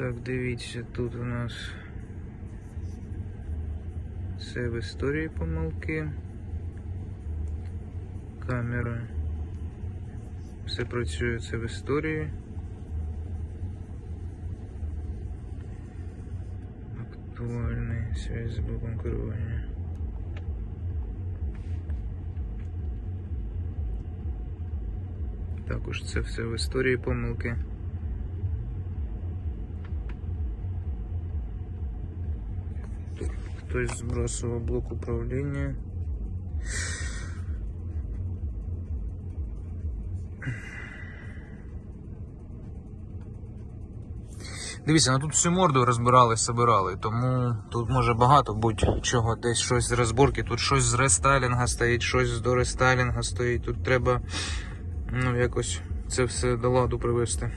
Так, дивіться, тут у нас все в історії помилки. Камера. Все працює це в історії. Актуальний связь з блоком керування. Також це все в історії помилки. Хтось збросував блок управління. Дивіться, ну тут всю морду розбирали, собирали, тому тут може багато будь-чого, десь щось з розборки, тут щось з рестайлінга стоїть, щось з дорестайлінга стоїть. Тут треба ну, якось це все до ладу привести.